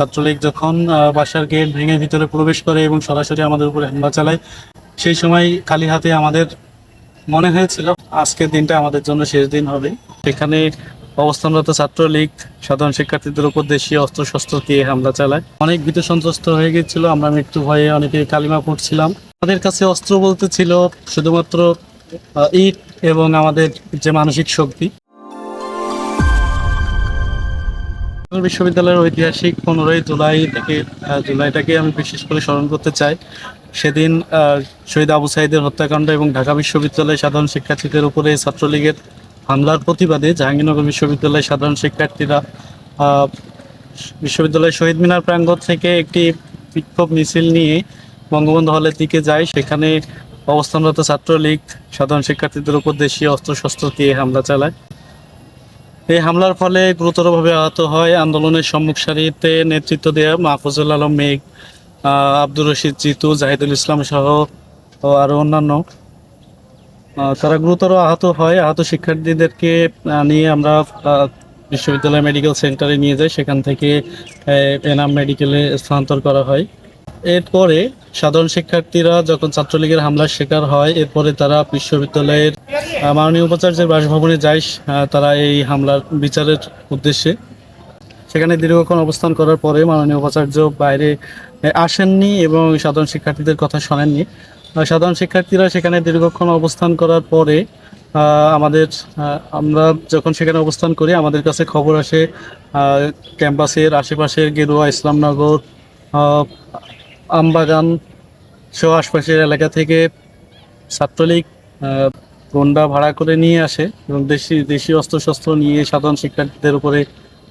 ছাত্রলীগ যখন বাসার গেট ভেঙে ভিতরে প্রবেশ করে এবং সরাসরি আমাদের উপরে হামলা চালায়, সেই সময় খালি হাতে আমাদের মনে হয়েছিল, আজকের দিনটা আমাদের জন্য শেষ দিন হবে। সেখানে অবস্থানরত ছাত্রলীগ, সাধারণ শিক্ষার্থীদের উপর দেশীয় অস্ত্র শস্ত্র দিয়ে হামলা চালায়। অনেক ভীত সন্ত্রস্ত হয়ে গেছিল, আমরা মৃত্যু ভয়ে অনেকে কালিমা পড়ছিলাম। আমাদের কাছে অস্ত্র বলতে ছিল শুধুমাত্র ইট এবং আমাদের যে মানসিক শক্তি। বিশ্ববিদ্যালয়ের ঐতিহাসিক পনেরোই জুলাই থেকে জুলাইটাকে আমি বিশেষ করে স্মরণ করতে চাই। সেদিন শহীদ আবু সাইদের হত্যাকাণ্ড এবং ঢাকা বিশ্ববিদ্যালয়ের সাধারণ শিক্ষার্থীদের উপরে ছাত্রলীগের হামলার প্রতিবাদে জাহাঙ্গীরনগর বিশ্ববিদ্যালয়ের সাধারণ শিক্ষার্থীরা বিশ্ববিদ্যালয়ের শহীদ মিনার প্রাঙ্গণ থেকে একটি বিক্ষোভ মিছিল নিয়ে বঙ্গবন্ধু হলের দিকে যায়। সেখানে অবস্থানরত ছাত্রলীগ সাধারণ শিক্ষার্থীদের উপর দেশীয় অস্ত্রশস্ত্র দিয়ে হামলা চালায়। এই হামলার ফলে গুরুতরভাবে আহত হয় আন্দোলনের সম্মুখ সারিতে নেতৃত্ব দেওয়া মাহফুজুল আলম মেঘ আব্দুর রশিদ জিতু, জাহিদুল ইসলাম সহ আরও অন্যান্য। তারা গুরুতর আহত হয়। আহত শিক্ষার্থীদেরকে নিয়ে আমরা বিশ্ববিদ্যালয় মেডিকেল সেন্টারে নিয়ে যাই। সেখান থেকে এনাম মেডিকেলে স্থানান্তর করা হয়। এরপরে সাধারণ শিক্ষার্থীরা যখন ছাত্রলীগের হামলার শিকার হয়, এরপরে তারা বিশ্ববিদ্যালয়ের মাননীয় উপাচার্যের বাসভবনে যায় তারা এই হামলার বিচারের উদ্দেশ্যে। সেখানে দীর্ঘক্ষণ অবস্থান করার পরে মাননীয় উপাচার্য বাইরে আসেননি এবং সাধারণ শিক্ষার্থীদের কথা শোনেননি। সাধারণ শিক্ষার্থীরা সেখানে দীর্ঘক্ষণ অবস্থান করার পরে আমাদের আমরা যখন সেখানে অবস্থান করি, আমাদের কাছে খবর আসে ক্যাম্পাসের আশেপাশের গেরুয়া ইসলামনগর আমবাগান সহ আশপাশের এলাকা থেকে ছাত্রলীগ গন্ডা ভাড়া করে নিয়ে আসে এবং দেশি দেশি অস্ত্রশস্ত্র নিয়ে সাধারণ শিক্ষার্থীদের উপরে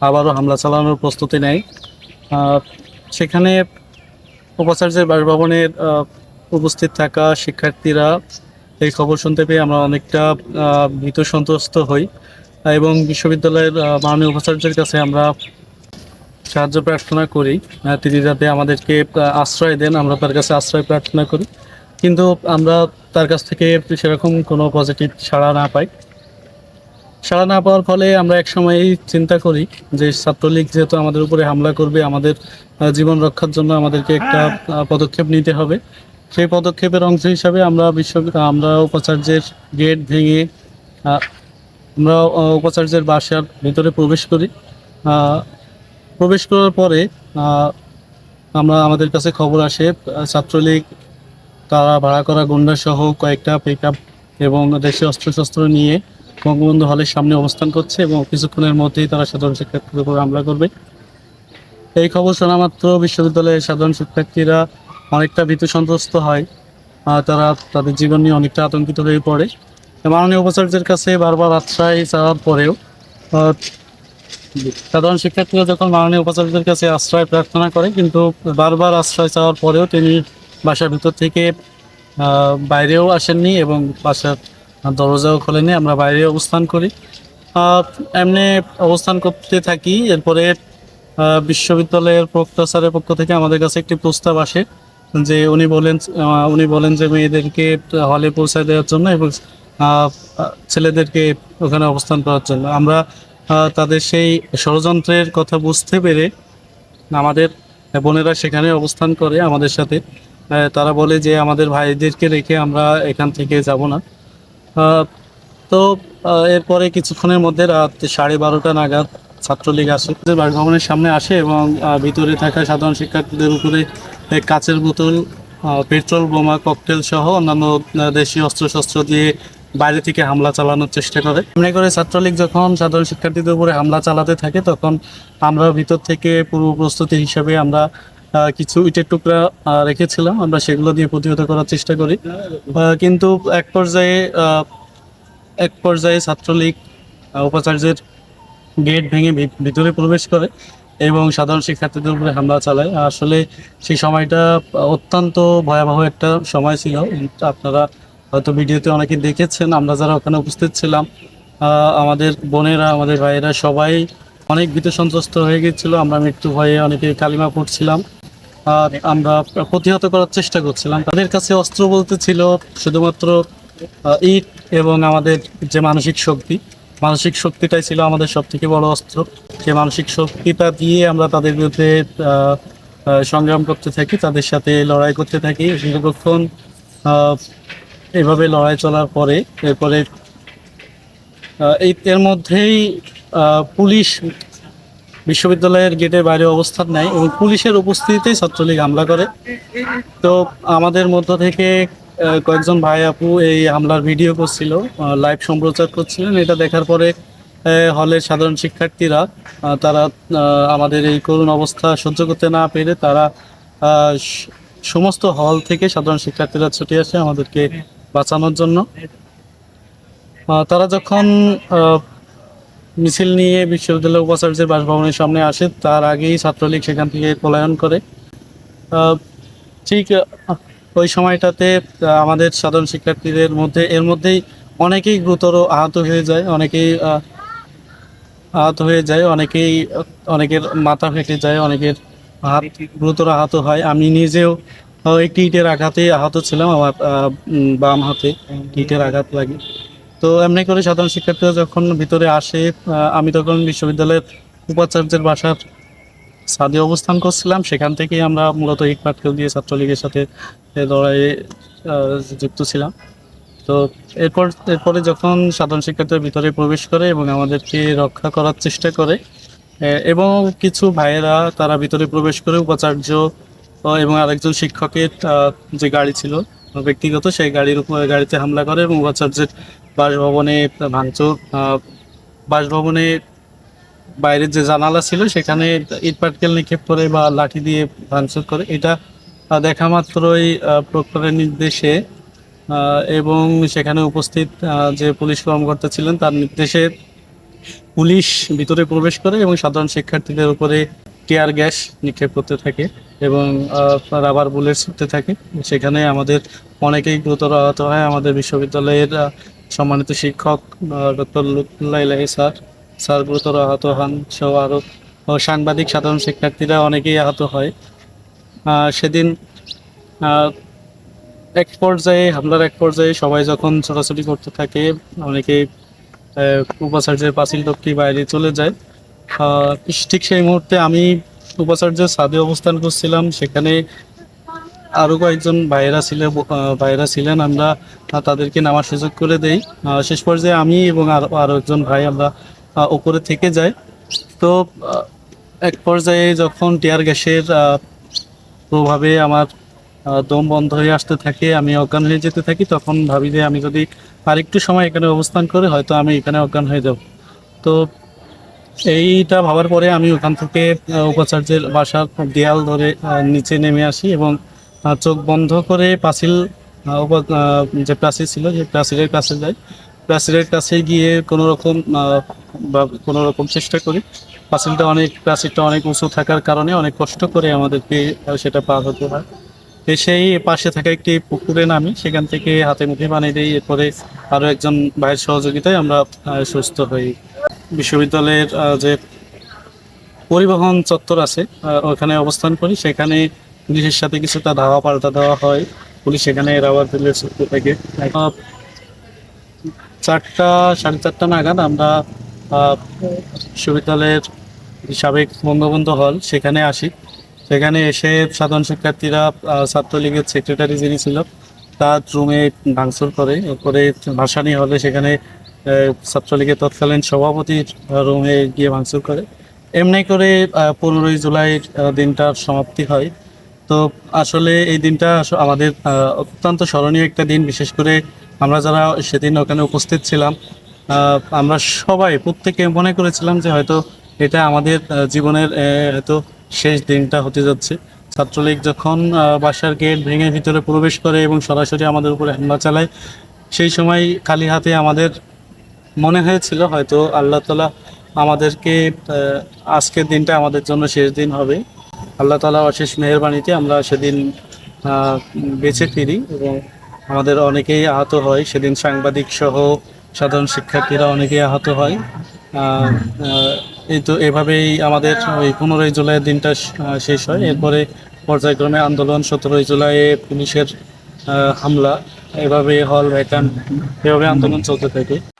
আবারও হামলা চালানোর প্রস্তুতি নেয়। সেখানে উপাচার্যের বাসভবনের উপস্থিত থাকা শিক্ষার্থীরা এই খবর শুনতে পেয়ে আমরা অনেকটা ভীত সন্ত্রস্ত হই এবং বিশ্ববিদ্যালয়ের মাননীয় উপাচার্যের কাছে আমরা সাহায্য প্রার্থনা করি। তিনি যাতে আমাদেরকে আশ্রয় দেন, আমরা তার কাছে আশ্রয় প্রার্থনা করি। কিন্তু আমরা তার কাছ থেকে সেরকম কোনো পজিটিভ সাড়া না পাই। সাড়া না পাওয়ার ফলে আমরা এক সময় চিন্তা করি যে ছাত্রলীগ যেহেতু আমাদের উপরে হামলা করবে, আমাদের জীবন রক্ষার জন্য আমাদেরকে একটা পদক্ষেপ নিতে হবে। সেই পদক্ষেপের অংশ হিসাবে আমরা বিশ্ব, আমরা উপাচার্যের গেট ভেঙে আমরা উপাচার্যের বাসার ভিতরে প্রবেশ করি। প্রবেশ করার পরে আমরা আমাদের কাছে খবর আসে ছাত্রলীগ, তারা ভাড়া করা গুন্ডা সহ কয়েকটা পিক এবং দেশীয় অস্ত্রশস্ত্র নিয়ে বঙ্গবন্ধু হলের সামনে অবস্থান করছে এবং কিছুক্ষণের মধ্যেই তারা সাধারণ শিক্ষার্থীদের উপর হামলা করবে। এই খবর শোনা মাত্র বিশ্ববিদ্যালয়ের সাধারণ শিক্ষার্থীরা অনেকটা ভীতু সন্ত্রস্ত হয় তারা তাদের জীবন নিয়ে অনেকটা আতঙ্কিত হয়ে পড়ে। মাননীয় উপাচার্যের কাছে বারবার আশ্রয় চাওয়ার পরেও সাধারণ শিক্ষার্থীরা যখন মাননীয় উপাচার্যদের কাছে আশ্রয় প্রার্থনা করে, কিন্তু বারবার আশ্রয় চাওয়ার পরেও তিনি বাসার ভিতর থেকে বাইরেও আসেননি এবং বাসার দরজাও খোলেনি আমরা বাইরে অবস্থান করি। এমনি অবস্থান করতে থাকি। এরপরে বিশ্ববিদ্যালয়ের প্রক্টর পক্ষ থেকে আমাদের কাছে একটি প্রস্তাব আসে যে উনি বলেন উনি বলেন যে মেয়েদেরকে হলে পৌঁছায় দেওয়ার জন্য এবং ছেলেদেরকে ওখানে অবস্থান করার জন্য। আমরা তাদের সেই ষড়যন্ত্রের কথা বুঝতে পেরে আমাদের বোনেরা সেখানে অবস্থান করে আমাদের সাথে। তারা বলে যে আমাদের ভাইদেরকে রেখে আমরা এখান থেকে যাব না। তো এরপরে কিছুক্ষণের মধ্যে রাত সাড়ে বারোটা নাগাদ ছাত্রলীগ আসে। বাসভবনের সামনে আসে এবং ভিতরে থাকা সাধারণ শিক্ষার্থীদের উপরে কাচের বোতল পেট্রোল বোমা, ককটেল সহ অন্যান্য দেশীয় অস্ত্রশস্ত্র দিয়ে বাইরে থেকে হামলা চালানোর চেষ্টা করে। এমনি করে ছাত্রলীগ যখন সাধারণ শিক্ষার্থীদের উপরে হামলা চালাতে থাকে, তখন আমরা ভিতর থেকে পূর্ব প্রস্তুতি হিসাবে আমরা কিছু ইটের টুকরা রেখেছিলাম। আমরা সেগুলো দিয়ে প্রতিহত করার চেষ্টা করি। কিন্তু এক পর্যায়ে এক পর্যায়ে ছাত্রলীগ উপাচার্যের গেট ভেঙে ভিতরে প্রবেশ করে এবং সাধারণ শিক্ষার্থীদের উপরে হামলা চালায়। আসলে সেই সময়টা অত্যন্ত ভয়াবহ একটা সময় ছিল। আপনারা হয়তো ভিডিওতে অনেকে দেখেছেন আমরা যারা ওখানে উপস্থিত ছিলাম আমাদের বোনেরা আমাদের ভাইয়েরা সবাই অনেক ভীত সন্ত্রস্ত হয়ে গেছিল। আমরা মৃত্যু ভয়ে অনেকে কালিমা পড়ছিলাম। আর আমরা প্রতিহত করার চেষ্টা করছিলাম। তাদের কাছে অস্ত্র বলতে ছিল শুধুমাত্র ইট এবং আমাদের যে মানসিক শক্তি। মানসিক শক্তিটাই ছিল আমাদের সব থেকে বড় অস্ত্র। সেই মানসিক শক্তিটা দিয়ে আমরা তাদের বিরুদ্ধে সংগ্রাম করতে থাকি তাদের সাথে লড়াই করতে থাকি। আহ, এভাবে লড়াই চলার পরে, এরপরে এর মধ্যেই পুলিশ বিশ্ববিদ্যালয়ের গেটের বাইরে অবস্থান নেয় এবং পুলিশের উপস্থিতিতেই ছাত্রলীগ হামলা করে। তো আমাদের মধ্য থেকে কয়েকজন ভাই আপু এই হামলার ভিডিও করছিল লাইভ সম্প্রচার করছিলেন। এটা দেখার পরে হলের সাধারণ শিক্ষার্থীরা তারা আমাদের এই করুণ অবস্থা সহ্য করতে না পেরে তারা সমস্ত হল থেকে সাধারণ শিক্ষার্থীরা ছুটে আসে আমাদেরকে বাঁচানোর জন্য। তারা যখন মিছিল নিয়ে বিশ্ববিদ্যালয় উপাচার্যের বাসভবনের সামনে আসে তার আগেই ছাত্রলীগ সেখান থেকে পলায়ন করে। ঠিক ওই সময়টাতে আমাদের সাধারণ শিক্ষার্থীদের মধ্যে এর মধ্যেই অনেকেই গুরুতর আহত হয়ে যায় অনেকেই আহ, আহত হয়ে যায় অনেকেই অনেকের মাথা ফেটে যায় অনেকের হাত গুরুতর আহত হয়। আমি নিজেও একটি ইটের আঘাতে আহত ছিলাম আমার বাম হাতে ইটের আঘাত লাগে। তো এমনি করে সাধারণ শিক্ষার্থীরা যখন ভিতরে আসে আমি তখন বিশ্ববিদ্যালয়ের উপাচার্যের বাসার সাদে অবস্থান করছিলাম। সেখান থেকেই আমরা মূলত ইট পাটকেল দিয়ে ছাত্রলীগের সাথে লড়াইয়ে যুক্ত ছিলাম। তো এরপর, এরপরে যখন সাধারণ শিক্ষার্থীরা ভিতরে প্রবেশ করে এবং আমাদেরকে রক্ষা করার চেষ্টা করে এবং কিছু ভাইয়েরা তারা ভিতরে প্রবেশ করে উপাচার্য এবং আরেকজন শিক্ষকের যে গাড়ি ছিল, ব্যক্তিগত, সেই গাড়ির উপর গাড়িতে হামলা করে এবং উপাচার্যের বাসভবনে ভাঙচুর বাসভবনে বাইরের যে জানালা ছিল, সেখানে ইট পাটকেল নিক্ষেপ করে বা লাঠি দিয়ে ভাঙচুর করে। এটা দেখা মাত্রই প্রক্টরের নির্দেশে এবং সেখানে উপস্থিত যে পুলিশ কর্মকর্তা ছিলেন, তার নির্দেশে পুলিশ ভিতরে প্রবেশ করে এবং সাধারণ শিক্ষার্থীদের উপরে টিয়ার গ্যাস নিক্ষেপ করতে থাকে এবং রাবার বুলেট ছুটতে থাকে। সেখানে আমাদের অনেকেই গুরুতর আহত হয়। আমাদের বিশ্ববিদ্যালয়ের সম্মানিত শিক্ষক ডক্টর ইলাহি স্যার। স্যার গুরুতর আহত হন সহ আরও সাংবাদিক, সাধারণ শিক্ষার্থীরা অনেকেই আহত হয়। সেদিন এক পর্যায়ে, হামলার এক পর্যায়ে সবাই যখন ছোটাছুটি করতে থাকে, অনেকেই উপাচার্যের পাঁচিল টপকি বাইরে চলে যায়। ঠিক সেই মুহূর্তে আমি উপাচার্যের ছাদে অবস্থান করছিলাম। সেখানে আরও কয়েকজন ভাইয়েরা ছিলেন ভাইয়েরা ছিলেন। আমরা তাদেরকে নামার সুযোগ করে দেই। শেষ পর্যায়ে আমি এবং আরও আরও একজন ভাই আমরা ওপরে থেকে যাই। তো এক পর্যায়ে যখন টিয়ার গ্যাসের প্রভাবে আমার দম বন্ধ হয়ে আসতে থাকে, আমি অজ্ঞান হয়ে যেতে থাকি, তখন ভাবি যে আমি যদি আরেকটু সময় এখানে অবস্থান করে হয়তো আমি এখানে অজ্ঞান হয়ে যাব। তো এইটা ভাবার পরে আমি ওখান থেকে উপাচার্যের বাসার দেয়াল ধরে নিচে নেমে আসি এবং চোখ বন্ধ করে পাঁচিল যে প্রাচীর ছিল, যে প্রাচীরের কাছে যাই। প্রাচীরের কাছে গিয়ে কোনো রকম বা কোনো রকম চেষ্টা করি। পাঁচিলটা অনেক, প্রাচীরটা অনেক উঁচু থাকার কারণে অনেক কষ্ট করে আমাদেরকে সেটা পার হতে হয়। সেই পাশে থাকা একটি পুকুরে নামি, সেখান থেকে হাতে মুখে বানিয়ে দিই এরপরে আরও একজন ভাইয়ের সহযোগিতায় আমরা সুস্থ হই। বিশ্ববিদ্যালয়ের যে পরিবহন চত্বর আছে ওখানে অবস্থান করি। সেখানে পুলিশের সাথে কিছুটা ধাওয়া পাল্টা দেওয়া হয়। পুলিশ সেখানে রাবার ফেলে ছুটতে থাকে। চারটা, সাড়ে চারটা নাগাদ আমরা বিশ্ববিদ্যালয়ের সাবেক বঙ্গবন্ধু হল, সেখানে আসি। সেখানে এসে সাধারণ শিক্ষার্থীরা ছাত্রলীগের সেক্রেটারি যিনি ছিল, তার রুমে ভাঙচুর করে। এরপরে ভাসানি হলে সেখানে ছাত্রলীগের তৎকালীন সভাপতির রুমে গিয়ে ভাঙচুর করে। এমনি করে পনেরোই জুলাই দিনটার সমাপ্তি হয়। তো আসলে এই দিনটা আমাদের অত্যন্ত স্মরণীয় একটা দিন। বিশেষ করে আমরা যারা সেদিন ওখানে উপস্থিত ছিলাম আমরা সবাই প্রত্যেকে মনে করেছিলাম যে হয়তো এটা আমাদের জীবনের হয়তো শেষ দিনটা হতে যাচ্ছে। ছাত্রলীগ যখন বাসার গেট ভেঙে ভিতরে প্রবেশ করে এবং সরাসরি আমাদের উপরে হামলা চালায়, সেই সময় খালি হাতে আমাদের মনে হয়েছিল হয়তো আল্লাহ তালা আমাদেরকে আজকের দিনটা আমাদের জন্য শেষ দিন হবে। আল্লাহ তালা অশেষ মেহরবানিতে আমরা সেদিন বেঁচে ফিরি এবং আমাদের অনেকেই আহত হয়। সেদিন সাংবাদিক সহ সাধারণ শিক্ষার্থীরা অনেকেই আহত হয়। আহ, আহ, এই তো এভাবেই আমাদের ওই পনেরোই জুলাই দিনটা শেষ হয়। এরপরে পর্যায়ক্রমে আন্দোলন সতেরোই জুলাইয়ে পুলিশের হামলা। এভাবে হল ভ্যাকান এভাবে আন্দোলন চলতে থাকে।